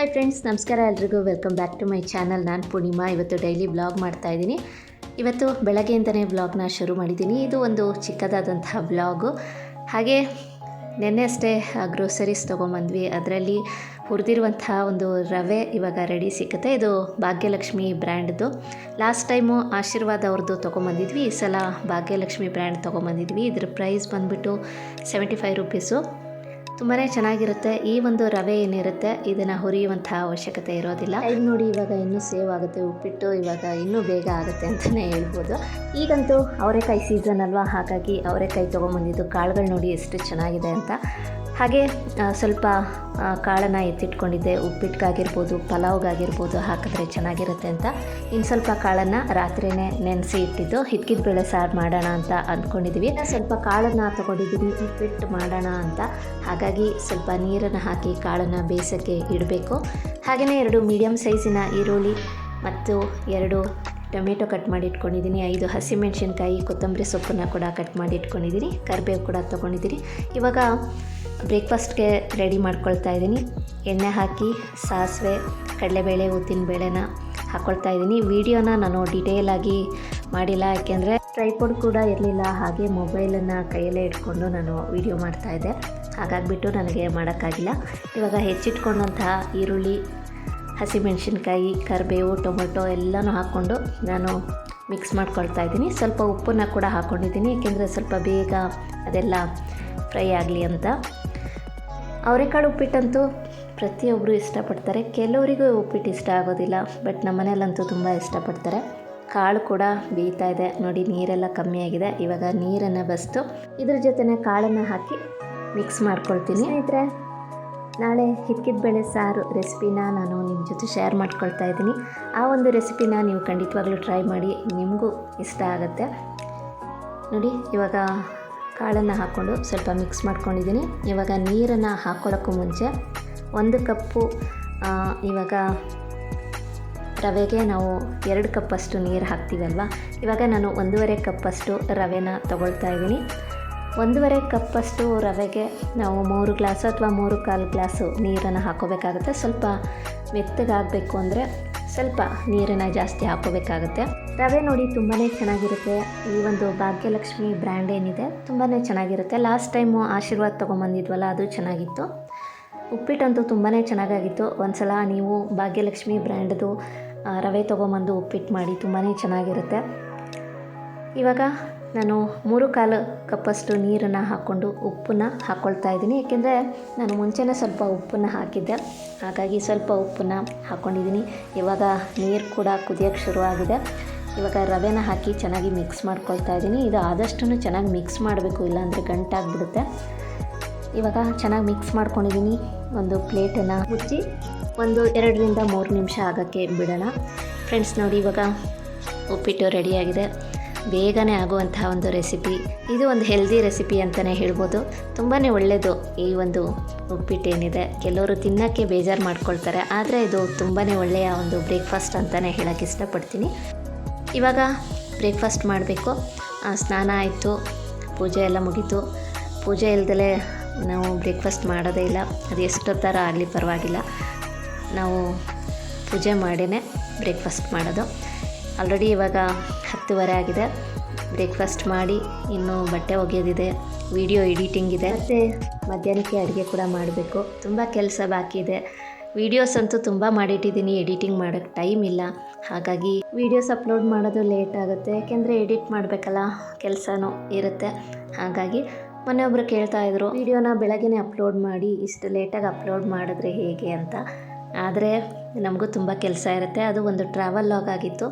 Hi friends ನಮಸ್ಕಾರ ಎಲ್ರಿಗೂ. Welcome back to my channel ನಾನು ಪೂರ್ಣಿಮಾ. ಇವತ್ತು ಡೈಲಿ ಬ್ಲಾಗ್ ಮಾಡ್ತಾ ಇದ್ದೀನಿ. ಇವತ್ತು ಬೆಳಗ್ಗೆಯಿಂದನೇ ಬ್ಲಾಗ್ನ ಶುರು ಮಾಡಿದ್ದೀನಿ. ಇದು ಒಂದು ಚಿಕ್ಕದಾದಂತಹ ಬ್ಲಾಗು ಹಾಗೆ ನಿನ್ನೆ ಅಷ್ಟೇ ಗ್ರೋಸರೀಸ್ ತೊಗೊಂಬಂದ್ವಿ. ಅದರಲ್ಲಿ ಹುರಿದಿರುವಂತಹ ಒಂದು ರವೆ ಇವಾಗ ರೆಡಿ ಸಿಕ್ಕುತ್ತೆ. ಇದು ಭಾಗ್ಯಲಕ್ಷ್ಮಿ ಬ್ರ್ಯಾಂಡ್ದು ಲಾಸ್ಟ್ ಟೈಮು ಆಶೀರ್ವಾದ ಅವ್ರದ್ದು ತೊಗೊಂಬಂದಿದ್ವಿ. ಈ ಸಲ ಭಾಗ್ಯಲಕ್ಷ್ಮಿ ಬ್ರ್ಯಾಂಡ್ ತೊಗೊಂಬಂದಿದ್ವಿ. ಇದ್ರ ಪ್ರೈಸ್ ಬಂದುಬಿಟ್ಟು ಸೆವೆಂಟಿ ಫೈವ್ ರುಪೀಸು ತುಂಬಾ ಚೆನ್ನಾಗಿರುತ್ತೆ. ಈ ಒಂದು ರವೆ ಏನಿರುತ್ತೆ, ಇದನ್ನು ಹುರಿಯುವಂತಹ ಅವಶ್ಯಕತೆ ಇರೋದಿಲ್ಲ. ಇದು ನೋಡಿ ಇವಾಗ ಇನ್ನೂ ಸೇವ್ ಆಗುತ್ತೆ. ಉಪ್ಪಿಟ್ಟು ಇವಾಗ ಇನ್ನೂ ಬೇಗ ಆಗುತ್ತೆ ಅಂತಲೇ ಹೇಳ್ಬೋದು. ಈಗಂತೂ ಅವರೆಕಾಯಿ ಸೀಸನ್ ಅಲ್ವಾ? ಹಾಗಾಗಿ ಅವರೆಕಾಯಿ ತೊಗೊಂಬಂದಿದ್ದು ಕಾಳುಗಳು ನೋಡಿ ಎಷ್ಟು ಚೆನ್ನಾಗಿದೆ ಅಂತ. ಹಾಗೆ ಸ್ವಲ್ಪ ಕಾಳನ್ನು ಎತ್ತಿಟ್ಕೊಂಡಿದ್ದೆ. ಉಪ್ಪಿಟ್ಟಿಗಾಗಿರ್ಬೋದು ಪಲಾವ್ಗಾಗಿರ್ಬೋದು ಹಾಕಿದ್ರೆ ಚೆನ್ನಾಗಿರುತ್ತೆ ಅಂತ. ಇನ್ನು ಸ್ವಲ್ಪ ಕಾಳನ್ನು ರಾತ್ರಿನೇ ನೆನೆಸಿ ಇಟ್ಟಿದ್ದು ಹಿದ್ಕಿದ ಬೇಳೆ ಸಾರು ಮಾಡೋಣ ಅಂತ ಅಂದ್ಕೊಂಡಿದ್ವಿ ಸ್ವಲ್ಪ ಕಾಳನ್ನು ತೊಗೊಂಡಿದ್ದೀವಿ ಉಪ್ಪಿಟ್ಟು ಮಾಡೋಣ ಅಂತ. ಹಾಗಾಗಿ ಸ್ವಲ್ಪ ನೀರನ್ನು ಹಾಕಿ ಕಾಳನ್ನು ಬೇಯಿಸೋಕ್ಕೆ ಇಡಬೇಕು. ಹಾಗೆಯೇ ಎರಡು ಮೀಡಿಯಮ್ ಸೈಜಿನ ಈರುಳ್ಳಿ ಮತ್ತು ಎರಡು ಟೊಮೆಟೊ ಕಟ್ ಮಾಡಿ ಇಟ್ಕೊಂಡಿದ್ದೀನಿ. ಐದು ಹಸಿಮೆಣಸಿನ್ಕಾಯಿ, ಕೊತ್ತಂಬರಿ ಸೊಪ್ಪನ್ನು ಕೂಡ ಕಟ್ ಮಾಡಿ ಇಟ್ಕೊಂಡಿದ್ದೀನಿ. ಕರಿಬೇವು ಕೂಡ ತೊಗೊಂಡಿದ್ದೀನಿ. ಇವಾಗ ಬ್ರೇಕ್ಫಾಸ್ಟ್ಗೆ ರೆಡಿ ಮಾಡ್ಕೊಳ್ತಾ ಇದ್ದೀನಿ. ಎಣ್ಣೆ ಹಾಕಿ, ಸಾಸಿವೆ, ಕಡಲೆಬೇಳೆ ಉದ್ದಿನಬೇಳೆನ ಹಾಕ್ಕೊಳ್ತಾ ಇದ್ದೀನಿ. ವಿಡಿಯೋನ ನಾನು ಡೀಟೇಲಾಗಿ ಮಾಡಿಲ್ಲ, ಯಾಕೆಂದರೆ ಟ್ರೈಪೋಡ್ ಕೂಡ ಇರಲಿಲ್ಲ. ಹಾಗೆ ಮೊಬೈಲನ್ನು ಕೈಯಲ್ಲೇ ಇಟ್ಕೊಂಡು ನಾನು ವಿಡಿಯೋ ಮಾಡ್ತಾಯಿದ್ದೆ ಹಾಗಾಗಿಬಿಟ್ಟು ನನಗೆ ಮಾಡೋಕ್ಕಾಗಿಲ್ಲ. ಇವಾಗ ಹೆಚ್ಚಿಟ್ಕೊಂಡಂತಹ ಈರುಳ್ಳಿ, ಹಸಿಮೆಣಸಿನ್ಕಾಯಿ, ಕರಿಬೇವು, ಟೊಮೊಟೊ ಎಲ್ಲನೂ ಹಾಕ್ಕೊಂಡು ನಾನು ಮಿಕ್ಸ್ ಮಾಡ್ಕೊಳ್ತಾ ಇದ್ದೀನಿ. ಸ್ವಲ್ಪ ಉಪ್ಪನ್ನು ಕೂಡ ಹಾಕ್ಕೊಂಡಿದ್ದೀನಿ ಏಕೆಂದರೆ ಸ್ವಲ್ಪ ಬೇಗ ಅದೆಲ್ಲ ಫ್ರೈ ಆಗಲಿ ಅಂತ. ಅವರೆಕಾಳು ಉಪ್ಪಿಟ್ಟಂತೂ ಪ್ರತಿಯೊಬ್ಬರು ಇಷ್ಟಪಡ್ತಾರೆ. ಕೆಲವರಿಗೂ ಉಪ್ಪಿಟ್ಟು ಇಷ್ಟ ಆಗೋದಿಲ್ಲ. ಬಟ್ ನಮ್ಮ ಮನೇಲಂತೂ ತುಂಬ ಇಷ್ಟಪಡ್ತಾರೆ. ಕಾಳು ಕೂಡ ಬೇಯ್ತಾ ಇದೆ. ನೋಡಿ, ನೀರೆಲ್ಲ ಕಮ್ಮಿ ಆಗಿದೆ. ಇವಾಗ ನೀರನ್ನು ಬಸ್ತು. ಇದ್ರ ಜೊತೆನೆ ಕಾಳನ್ನು ಹಾಕಿ ಮಿಕ್ಸ್ ಮಾಡ್ಕೊಳ್ತೀನಿ. ಸ್ನೇಹಿತರೆ, ನಾಳೆ ಹಿಕ್ಕಿದ ಬೇಳೆ ಸಾರು ರೆಸಿಪಿನ ನಾನು ನಿಮ್ಮ ಜೊತೆ ಶೇರ್ ಮಾಡ್ಕೊಳ್ತಾ ಇದ್ದೀನಿ. ಆ ಒಂದು ರೆಸಿಪಿನ ನೀವು ಖಂಡಿತವಾಗ್ಲೂ ಟ್ರೈ ಮಾಡಿ. ನಿಮಗೂ ಇಷ್ಟ ಆಗುತ್ತೆ. ನೋಡಿ, ಇವಾಗ ಕಾಳನ್ನು ಹಾಕ್ಕೊಂಡು ಸ್ವಲ್ಪ ಮಿಕ್ಸ್ ಮಾಡ್ಕೊಂಡಿದ್ದೀನಿ. ಇವಾಗ ನೀರನ್ನು ಹಾಕ್ಕೊಳ್ಳೋಕ್ಕೂ ಮುಂಚೆ ಒಂದು ಕಪ್ಪು ಇವಾಗ ರವೆಗೆ ನಾವು ಎರಡು ಕಪ್ಪಷ್ಟು ನೀರು ಹಾಕ್ತೀವಲ್ವ? ಇವಾಗ ನಾನು ಒಂದೂವರೆ ಕಪ್ಪಷ್ಟು ರವೆನ ತಗೊಳ್ತಾ ಇದ್ದೀನಿ. ಒಂದೂವರೆ ಕಪ್ಪಷ್ಟು ರವೆಗೆ ನಾವು ಮೂರು ಗ್ಲಾಸು ಅಥವಾ ಮೂರು ಕಾಲು ಗ್ಲಾಸು ನೀರನ್ನು ಹಾಕೋಬೇಕಾಗುತ್ತೆ. ಸ್ವಲ್ಪ ಮೆತ್ತಗಾಗಬೇಕು ಅಂದರೆ ಸ್ವಲ್ಪ ನೀರನ್ನು ಜಾಸ್ತಿ ಹಾಕೋಬೇಕಾಗುತ್ತೆ. ರವೆ ನೋಡಿ ತುಂಬಾ ಚೆನ್ನಾಗಿರುತ್ತೆ. ಈ ಒಂದು ಭಾಗ್ಯಲಕ್ಷ್ಮಿ ಬ್ರ್ಯಾಂಡ್ ಏನಿದೆ ತುಂಬಾ ಚೆನ್ನಾಗಿರುತ್ತೆ. ಲಾಸ್ಟ್ ಟೈಮು ಆಶೀರ್ವಾದ ತೊಗೊಂಬಂದಿದ್ವಲ್ಲ, ಅದು ಚೆನ್ನಾಗಿತ್ತು. ಉಪ್ಪಿಟ್ಟಂತೂ ತುಂಬಾ ಚೆನ್ನಾಗಾಗಿತ್ತು. ಒಂದ್ಸಲ ನೀವು ಭಾಗ್ಯಲಕ್ಷ್ಮಿ ಬ್ರ್ಯಾಂಡ್ದು ರವೆ ತೊಗೊಂಬಂದು ಉಪ್ಪಿಟ್ಟು ಮಾಡಿ ತುಂಬಾ ಚೆನ್ನಾಗಿರುತ್ತೆ. ಇವಾಗ ನಾನು ಮೂರು ಕಾಲು ಕಪ್ಪಷ್ಟು ನೀರನ್ನು ಹಾಕ್ಕೊಂಡು ಉಪ್ಪನ್ನ ಹಾಕ್ಕೊಳ್ತಾ ಇದ್ದೀನಿ. ಏಕೆಂದರೆ ನಾನು ಮುಂಚೆನೇ ಸ್ವಲ್ಪ ಉಪ್ಪನ್ನು ಹಾಕಿದ್ದೆ. ಹಾಗಾಗಿ ಸ್ವಲ್ಪ ಉಪ್ಪನ್ನು ಹಾಕ್ಕೊಂಡಿದ್ದೀನಿ ಇವಾಗ ನೀರು ಕೂಡ ಕುದಿಯೋಕ್ಕೆ ಶುರುವಾಗಿದೆ. ಇವಾಗ ರವೆನ ಹಾಕಿ ಚೆನ್ನಾಗಿ ಮಿಕ್ಸ್ ಮಾಡ್ಕೊಳ್ತಾ ಇದ್ದೀನಿ. ಇದು ಆದಷ್ಟು ಚೆನ್ನಾಗಿ ಮಿಕ್ಸ್ ಮಾಡಬೇಕು, ಇಲ್ಲಾಂದರೆ ಗಂಟಾಗ್ಬಿಡುತ್ತೆ. ಇವಾಗ ಚೆನ್ನಾಗಿ ಮಿಕ್ಸ್ ಮಾಡ್ಕೊಂಡಿದ್ದೀನಿ. ಒಂದು ಪ್ಲೇಟನ್ನು ಮುಚ್ಚಿ ಒಂದು ಎರಡರಿಂದ ಮೂರು ನಿಮಿಷ ಆಗೋಕ್ಕೆ ಬಿಡೋಣ. ಫ್ರೆಂಡ್ಸ್ ನೋಡಿ, ಇವಾಗ ಉಪ್ಪಿಟ್ಟು ರೆಡಿಯಾಗಿದೆ ಬೇಗನೆ ಆಗುವಂತಹ ಒಂದು ರೆಸಿಪಿ. ಇದು ಒಂದು ಹೆಲ್ದಿ ರೆಸಿಪಿ ಅಂತಲೇ ಹೇಳ್ಬೋದು. ತುಂಬಾ ಒಳ್ಳೆಯದು ಈ ಒಂದು ಉಪ್ಪಿಟ್ಟು ಏನಿದೆ ಕೆಲವರು ತಿನ್ನೋಕ್ಕೆ ಬೇಜಾರು ಮಾಡ್ಕೊಳ್ತಾರೆ. ಆದರೆ ಇದು ತುಂಬಾ ಒಳ್ಳೆಯ ಒಂದು ಬ್ರೇಕ್ಫಾಸ್ಟ್ ಅಂತಲೇ ಹೇಳೋಕ್ಕೆ ಇಷ್ಟಪಡ್ತೀನಿ. ಇವಾಗ ಬ್ರೇಕ್ಫಾಸ್ಟ್ ಮಾಡಬೇಕು. ಸ್ನಾನ ಆಯಿತು. ಪೂಜೆ ಎಲ್ಲ ಮುಗೀತು. ಪೂಜೆ ಇಲ್ದಲೇ ನಾವು ಬ್ರೇಕ್ಫಾಸ್ಟ್ ಮಾಡೋದೇ ಇಲ್ಲ. ಅದು ಎಷ್ಟೊತ್ತರ ಆಗಲಿ ಪರವಾಗಿಲ್ಲ. ನಾವು ಪೂಜೆ ಮಾಡೇ ಬ್ರೇಕ್ಫಾಸ್ಟ್ ಮಾಡೋದು. ಆಲ್ರೆಡಿ ಇವಾಗ ಹತ್ತುವರೆ ಆಗಿದೆ. ಬ್ರೇಕ್ಫಾಸ್ಟ್ ಮಾಡಿ, ಇನ್ನು ಬಟ್ಟೆ ಒಗೆಯೋದಿದೆ ವಿಡಿಯೋ ಎಡಿಟಿಂಗ್ ಇದೆ. ಮತ್ತು ಮಧ್ಯಾಹ್ನಕ್ಕೆ ಅಡುಗೆ ಕೂಡ ಮಾಡಬೇಕು. ತುಂಬ ಕೆಲಸ ಬಾಕಿ ಇದೆ. ವೀಡಿಯೋಸ್ ಅಂತೂ ತುಂಬ ಮಾಡಿಟ್ಟಿದ್ದೀನಿ. ಎಡಿಟಿಂಗ್ ಮಾಡೋಕ್ಕೆ ಟೈಮ್ ಇಲ್ಲ. ಹಾಗಾಗಿ ವೀಡಿಯೋಸ್ ಅಪ್ಲೋಡ್ ಮಾಡೋದು ಲೇಟ್ ಆಗುತ್ತೆ. ಯಾಕೆಂದರೆ ಎಡಿಟ್ ಮಾಡಬೇಕಲ್ಲ, ಕೆಲಸನೂ ಇರುತ್ತೆ. ಹಾಗಾಗಿ ಮೊನ್ನೆ ಒಬ್ಬರು ಕೇಳ್ತಾ ಇದ್ರು ವಿಡಿಯೋನ ಬೆಳಗ್ಗೆನೇ ಅಪ್ಲೋಡ್ ಮಾಡಿ, ಇಷ್ಟು ಲೇಟಾಗಿ ಅಪ್ಲೋಡ್ ಮಾಡಿದ್ರೆ ಹೇಗೆ? ಅಂತ. ಆದರೆ ನಮಗೂ ತುಂಬ ಕೆಲಸ ಇರುತ್ತೆ. ಅದು ಒಂದು ಟ್ರಾವೆಲ್ ಲಾಗ್ ಆಗಿತ್ತು.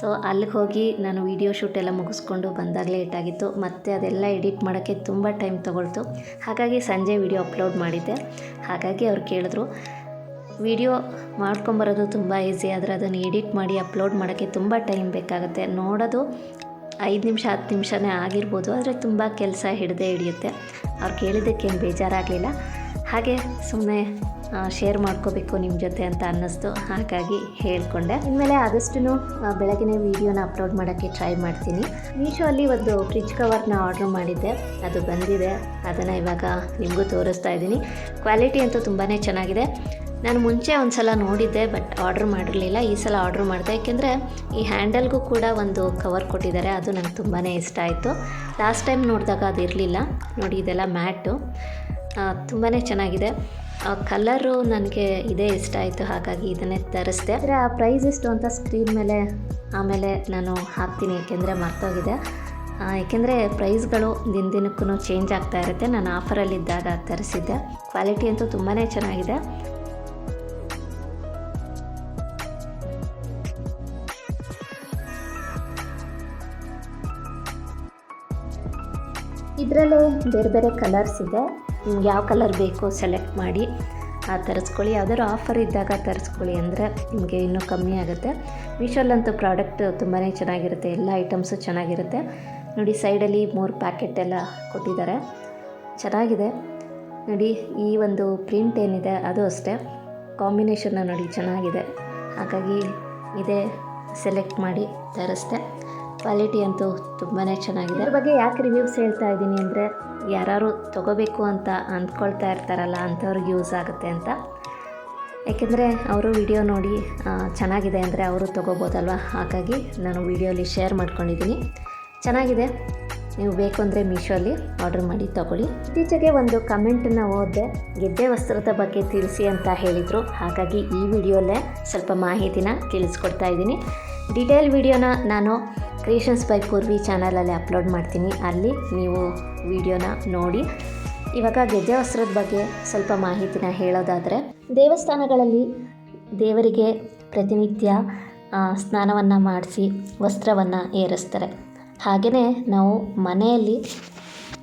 ಸೊ ಅಲ್ಲಿಗೆ ಹೋಗಿ ನಾನು ವಿಡಿಯೋ ಶೂಟ್ ಎಲ್ಲ ಮುಗಿಸ್ಕೊಂಡು ಬಂದಾಗ ಲೇಟ್ ಆಗಿತ್ತು. ಮತ್ತು ಅದೆಲ್ಲ ಎಡಿಟ್ ಮಾಡೋಕ್ಕೆ ತುಂಬ ಟೈಮ್ ತೊಗೊಳ್ತು. ಹಾಗಾಗಿ ಸಂಜೆ ವಿಡಿಯೋ ಅಪ್ಲೋಡ್ ಮಾಡಿದ್ದೆ. ಹಾಗಾಗಿ ಅವ್ರು ಕೇಳಿದ್ರು ವಿಡಿಯೋ ಮಾಡ್ಕೊಂಬರೋದು ತುಂಬ ಈಸಿ ಆದರೆ ಅದನ್ನು ಎಡಿಟ್ ಮಾಡಿ ಅಪ್ಲೋಡ್ ಮಾಡೋಕ್ಕೆ ತುಂಬ ಟೈಮ್ ಬೇಕಾಗುತ್ತೆ. ನೋಡೋದು ಐದು ನಿಮಿಷ, ಹತ್ತು ನಿಮಿಷನೇ ಆಗಿರ್ಬೋದು. ಆದರೆ ತುಂಬ ಕೆಲಸ ಹಿಡದೆ ಹಿಡಿಯುತ್ತೆ. ಅವ್ರು ಕೇಳಿದ್ದಕ್ಕೇನು ಬೇಜಾರಾಗಲಿಲ್ಲ. ಹಾಗೆ ಸುಮ್ಮನೆ ಶೇರ್ ಮಾಡ್ಕೋಬೇಕು ನಿಮ್ಮ ಜೊತೆ ಅಂತ ಅನ್ನಿಸ್ತು. ಹಾಗಾಗಿ ಹೇಳ್ಕೊಂಡೆ. ಇನ್ಮೇಲೆ ಆದಷ್ಟು ಬೆಳಗಿನ ವೀಡಿಯೋನ ಅಪ್ಲೋಡ್ ಮಾಡೋಕ್ಕೆ ಟ್ರೈ ಮಾಡ್ತೀನಿ. ಮೀಶೋ ಅಲ್ಲಿ ಒಂದು ಫ್ರಿಜ್ ಕವರ್ನ ಆರ್ಡ್ರ್ ಮಾಡಿದ್ದೆ. ಅದು ಬಂದಿದೆ. ಅದನ್ನು ಇವಾಗ ನಿಮಗೂ ತೋರಿಸ್ತಾ ಇದ್ದೀನಿ. ಕ್ವಾಲಿಟಿ ಅಂತೂ ತುಂಬಾ ಚೆನ್ನಾಗಿದೆ. ನಾನು ಮುಂಚೆ ಒಂದು ಸಲ ನೋಡಿದ್ದೆ ಬಟ್ ಆರ್ಡ್ರ್ ಮಾಡಿರಲಿಲ್ಲ. ಈ ಸಲ ಆರ್ಡ್ರ್ ಮಾಡಿದೆ. ಏಕೆಂದರೆ ಈ ಹ್ಯಾಂಡಲ್ಗೂ ಕೂಡ ಒಂದು ಕವರ್ ಕೊಟ್ಟಿದ್ದಾರೆ. ಅದು ನನಗೆ ತುಂಬಾ ಇಷ್ಟ ಆಯಿತು. ಲಾಸ್ಟ್ ಟೈಮ್ ನೋಡಿದಾಗ ಅದು ಇರಲಿಲ್ಲ ನೋಡಿ, ಇದೆಲ್ಲ ಮ್ಯಾಟು. ತುಂಬಾ ಚೆನ್ನಾಗಿದೆ. ಕಲರು ನನಗೆ ಇದೇ ಇಷ್ಟ ಆಯಿತು, ಹಾಗಾಗಿ ಇದನ್ನೇ ತರಿಸ್ದೆ. ಆದರೆ ಆ ಪ್ರೈಸ್ ಎಷ್ಟು ಅಂತ ಸ್ಕ್ರೀನ್ ಮೇಲೆ, ಆಮೇಲೆ ನಾನು ಹಾಕ್ತೀನಿ, ಏಕೆಂದರೆ ಮರ್ತೋಗಿದೆ. ಏಕೆಂದರೆ ಪ್ರೈಸ್ಗಳು ದಿನ ದಿನಕ್ಕೂ ಚೇಂಜ್ ಆಗ್ತಾ ಇರುತ್ತೆ. ನಾನು ಆಫರಲ್ಲಿದ್ದಾಗ ತರಿಸಿದ್ದೆ. ಕ್ವಾಲಿಟಿ ಅಂತೂ ತುಂಬಾ ಚೆನ್ನಾಗಿದೆ. ಇದರಲ್ಲೇ ಬೇರೆ ಬೇರೆ ಕಲರ್ಸ್ ಇದೆ. ನಿಮ್ಗೆ ಯಾವ ಕಲರ್ ಬೇಕೋ ಸೆಲೆಕ್ಟ್ ಮಾಡಿ, ಆ ತರಿಸ್ಕೊಳ್ಳಿ. ಯಾವ್ದಾದ್ರು ಆಫರ್ ಇದ್ದಾಗ ತರಿಸ್ಕೊಳ್ಳಿ ಅಂದರೆ ನಿಮಗೆ ಇನ್ನೂ ಕಮ್ಮಿ ಆಗುತ್ತೆ. ಮೀಶೋಲ್ಲಂತೂ ಪ್ರಾಡಕ್ಟ್ ತುಂಬಾ ಚೆನ್ನಾಗಿರುತ್ತೆ, ಎಲ್ಲ ಐಟಮ್ಸು ಚೆನ್ನಾಗಿರುತ್ತೆ. ನೋಡಿ, ಸೈಡಲ್ಲಿ ಮೂರು ಪ್ಯಾಕೆಟ್ ಎಲ್ಲ ಕೊಟ್ಟಿದ್ದಾರೆ. ಚೆನ್ನಾಗಿದೆ. ನೋಡಿ, ಈ ಒಂದು ಪ್ರಿಂಟ್ ಏನಿದೆ ಅದು ಅಷ್ಟೇ. ಕಾಂಬಿನೇಷನ್ನ ನೋಡಿ, ಚೆನ್ನಾಗಿದೆ. ಹಾಗಾಗಿ ಇದೇ ಸೆಲೆಕ್ಟ್ ಮಾಡಿ ತರಿಸ್ದೆ. ಕ್ವಾಲಿಟಿ ಅಂತೂ ತುಂಬಾ ಚೆನ್ನಾಗಿದೆ. ಅದ್ರ ಬಗ್ಗೆ ಯಾಕೆ ರಿವ್ಯೂಸ್ ಹೇಳ್ತಾ ಇದ್ದೀನಿ ಅಂದರೆ ಯಾರು ತೊಗೋಬೇಕು ಅಂತ ಅಂದ್ಕೊಳ್ತಾ ಇರ್ತಾರಲ್ಲ ಅಂಥವ್ರಿಗೆ ಯೂಸ್ ಆಗುತ್ತೆ ಅಂತ. ಯಾಕೆಂದರೆ ಅವರು ವಿಡಿಯೋ ನೋಡಿ ಚೆನ್ನಾಗಿದೆ ಅಂದರೆ ಅವರು ತೊಗೋಬೋದಲ್ವ? ಹಾಗಾಗಿ ನಾನು ವಿಡಿಯೋಲಿ ಶೇರ್ ಮಾಡ್ಕೊಂಡಿದ್ದೀನಿ. ಚೆನ್ನಾಗಿದೆ. ನೀವು ಬೇಕು ಅಂದರೆ ಮೀಶೋಲ್ಲಿ ಆರ್ಡರ್ ಮಾಡಿ ತಗೊಳ್ಳಿ. ಇತ್ತೀಚೆಗೆ ಒಂದು ಕಮೆಂಟನ್ನು ಓದಿದೆ. ಗೆದ್ದೆ ವಸ್ತ್ರದ ಬಗ್ಗೆ ತಿಳಿಸಿ ಅಂತ ಹೇಳಿದರು. ಹಾಗಾಗಿ ಈ ವಿಡಿಯೋಲ್ಲೇ ಸ್ವಲ್ಪ ಮಾಹಿತಿನ ತಿಳಿಸ್ಕೊಡ್ತಾ ಇದ್ದೀನಿ. ಡಿಟೇಲ್ ವಿಡಿಯೋನ ನಾನು ಕ್ರಿಯೇಷನ್ಸ್ ಬೈ ಪೂರ್ವಿ ಚಾನಲಲ್ಲಿ ಅಪ್ಲೋಡ್ ಮಾಡ್ತೀನಿ. ಅಲ್ಲಿ ನೀವು ವಿಡಿಯೋನ ನೋಡಿ. ಇವಾಗ ಗೆಜ್ಜೆ ವಸ್ತ್ರದ ಬಗ್ಗೆ ಸ್ವಲ್ಪ ಮಾಹಿತಿನ ಹೇಳೋದಾದರೆ, ದೇವಸ್ಥಾನಗಳಲ್ಲಿ ದೇವರಿಗೆ ಪ್ರತಿನಿತ್ಯ ಸ್ನಾನವನ್ನು ಮಾಡಿಸಿ ವಸ್ತ್ರವನ್ನು ಏರಿಸ್ತಾರೆ. ಹಾಗೆಯೇ ನಾವು ಮನೆಯಲ್ಲಿ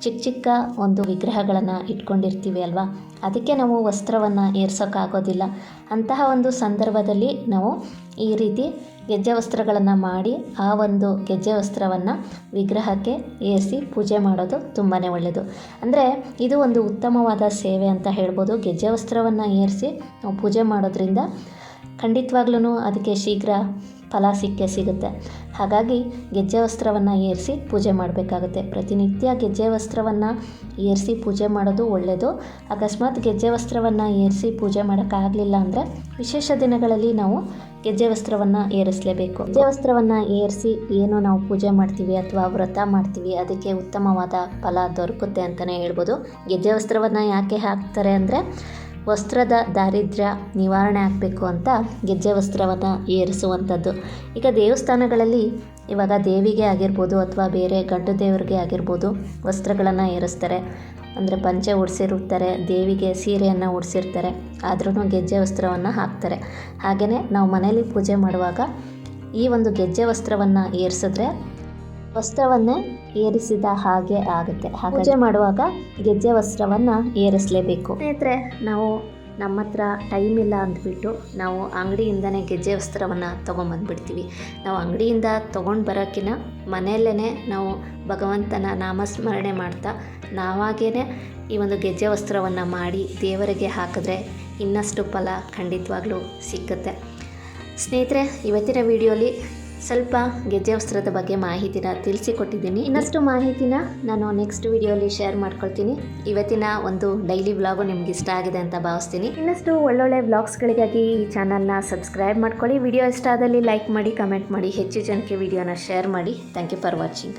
ಚಿಕ್ಕ ಚಿಕ್ಕ ಒಂದು ವಿಗ್ರಹಗಳನ್ನು ಇಟ್ಕೊಂಡಿರ್ತೀವಿ ಅಲ್ವಾ? ಅದಕ್ಕೆ ನಾವು ವಸ್ತ್ರವನ್ನು ಏರ್ಸೋಕ್ಕಾಗೋದಿಲ್ಲ ಅಂತಹ ಒಂದು ಸಂದರ್ಭದಲ್ಲಿ ನಾವು ಈ ರೀತಿ ಗೆಜ್ಜೆ ವಸ್ತ್ರಗಳನ್ನು ಮಾಡಿ ಆ ಒಂದು ಗೆಜ್ಜೆ ವಸ್ತ್ರವನ್ನು ವಿಗ್ರಹಕ್ಕೆ ಏರಿಸಿ ಪೂಜೆ ಮಾಡೋದು ತುಂಬಾ ಒಳ್ಳೆಯದು ಅಂದರೆ ಇದು ಒಂದು ಉತ್ತಮವಾದ ಸೇವೆ ಅಂತ ಹೇಳ್ಬೋದು. ಗೆಜ್ಜೆ ವಸ್ತ್ರವನ್ನು ಏರಿಸಿ ನಾವು ಪೂಜೆ ಮಾಡೋದ್ರಿಂದ ಖಂಡಿತವಾಗ್ಲೂ ಅದಕ್ಕೆ ಶೀಘ್ರ ಫಲ ಸಿಕ್ಕೇ ಸಿಗುತ್ತೆ. ಹಾಗಾಗಿ ಗೆಜ್ಜೆ ವಸ್ತ್ರವನ್ನು ಏರಿಸಿ ಪೂಜೆ ಮಾಡಬೇಕಾಗುತ್ತೆ. ಪ್ರತಿನಿತ್ಯ ಗೆಜ್ಜೆ ವಸ್ತ್ರವನ್ನು ಏರಿಸಿ ಪೂಜೆ ಮಾಡೋದು ಒಳ್ಳೆಯದು ಅಕಸ್ಮಾತ್ ಗೆಜ್ಜೆ ವಸ್ತ್ರವನ್ನು ಏರಿಸಿ ಪೂಜೆ ಮಾಡೋಕ್ಕಾಗಲಿಲ್ಲ ಅಂದರೆ ವಿಶೇಷ ದಿನಗಳಲ್ಲಿ ನಾವು ಗೆಜ್ಜೆ ವಸ್ತ್ರವನ್ನು ಏರಿಸಲೇಬೇಕು. ಗೆಜ್ಜೆ ವಸ್ತ್ರವನ್ನು ಏರಿಸಿ ಏನು ನಾವು ಪೂಜೆ ಮಾಡ್ತೀವಿ ಅಥವಾ ವ್ರತ ಮಾಡ್ತೀವಿ ಅದಕ್ಕೆ ಉತ್ತಮವಾದ ಫಲ ದೊರಕುತ್ತೆ ಅಂತಲೇ ಹೇಳ್ಬೋದು. ಗೆಜ್ಜೆ ವಸ್ತ್ರವನ್ನು ಯಾಕೆ ಹಾಕ್ತಾರೆ ಅಂದರೆ ವಸ್ತ್ರದ ದಾರಿದ್ರ್ಯ ನಿವಾರಣೆ ಆಗಬೇಕು ಅಂತ ಗೆಜ್ಜೆ ವಸ್ತ್ರವನ್ನು ಏರಿಸುವಂಥದ್ದು. ಈಗ ದೇವಸ್ಥಾನಗಳಲ್ಲಿ ಇವಾಗ ದೇವಿಗೆ ಆಗಿರ್ಬೋದು ಅಥವಾ ಬೇರೆ ಗಂಡು ದೇವರಿಗೆ ಆಗಿರ್ಬೋದು ವಸ್ತ್ರಗಳನ್ನು ಏರಿಸ್ತಾರೆ. ಅಂದರೆ ಪಂಚೆ ಉಡಿಸಿರುತ್ತಾರೆ, ದೇವಿಗೆ ಸೀರೆಯನ್ನು ಉಡಿಸಿರ್ತಾರೆ ಆದ್ರೂ ಗೆಜ್ಜೆ ವಸ್ತ್ರವನ್ನು ಹಾಕ್ತಾರೆ. ಹಾಗೆಯೇ ನಾವು ಮನೇಲಿ ಪೂಜೆ ಮಾಡುವಾಗ ಈ ಒಂದು ಗೆಜ್ಜೆ ವಸ್ತ್ರವನ್ನು ಏರಿಸಿದ್ರೆ ವಸ್ತ್ರವನ್ನೇ ಏರಿಸಿದ ಹಾಗೆ ಆಗುತ್ತೆ. ಪೂಜೆ ಮಾಡುವಾಗ ಗೆಜ್ಜೆ ವಸ್ತ್ರವನ್ನು ಏರಿಸಲೇಬೇಕು. ಸ್ನೇಹಿತರೆ, ನಾವು ನಮ್ಮ ಹತ್ರ ಟೈಮ್ ಇಲ್ಲ ಅಂದ್ಬಿಟ್ಟು ನಾವು ಅಂಗಡಿಯಿಂದನೇ ಗೆಜ್ಜೆ ವಸ್ತ್ರವನ್ನು ತೊಗೊಂಬಂದ್ಬಿಡ್ತೀವಿ. ನಾವು ಅಂಗಡಿಯಿಂದ ತೊಗೊಂಡು ಬರೋಕ್ಕಿಂತ ಮನೆಯಲ್ಲೇ ನಾವು ಭಗವಂತನ ನಾಮಸ್ಮರಣೆ ಮಾಡ್ತಾ ನಾವಾಗೇ ಈ ಒಂದು ಗೆಜ್ಜೆ ವಸ್ತ್ರವನ್ನು ಮಾಡಿ ದೇವರಿಗೆ ಹಾಕಿದ್ರೆ ಇನ್ನಷ್ಟು ಫಲ ಖಂಡಿತವಾಗ್ಲೂ ಸಿಕ್ಕುತ್ತೆ. ಸ್ನೇಹಿತರೆ, ಇವತ್ತಿನ ವಿಡಿಯೋಲಿ ಸ್ವಲ್ಪ ಗೆಜ್ಜೆ ವಸ್ತ್ರದ ಬಗ್ಗೆ ಮಾಹಿತಿನ ತಿಳಿಸಿಕೊಟ್ಟಿದ್ದೀನಿ. ಇನ್ನಷ್ಟು ಮಾಹಿತಿನ ನಾನು ನೆಕ್ಸ್ಟ್ ವಿಡಿಯೋಲಿ ಶೇರ್ ಮಾಡ್ಕೊಳ್ತೀನಿ. ಇವತ್ತಿನ ಒಂದು ಡೈಲಿ ವ್ಲಾಗು ನಿಮ್ಗೆ ಇಷ್ಟ ಆಗಿದೆ ಅಂತ ಭಾವಿಸ್ತೀನಿ. ಇನ್ನಷ್ಟು ಒಳ್ಳೊಳ್ಳೆ ವ್ಲಾಗ್ಸ್ಗಳಿಗಾಗಿ ಈ ಚಾನಲ್ನ ಸಬ್ಸ್ಕ್ರೈಬ್ ಮಾಡ್ಕೊಳ್ಳಿ. ವಿಡಿಯೋ ಇಷ್ಟ ಆದಲ್ಲಿ ಲೈಕ್ ಮಾಡಿ ಕಮೆಂಟ್ ಮಾಡಿ, ಹೆಚ್ಚು ಜನಕ್ಕೆ ವಿಡಿಯೋನ ಶೇರ್ ಮಾಡಿ. Thank you for watching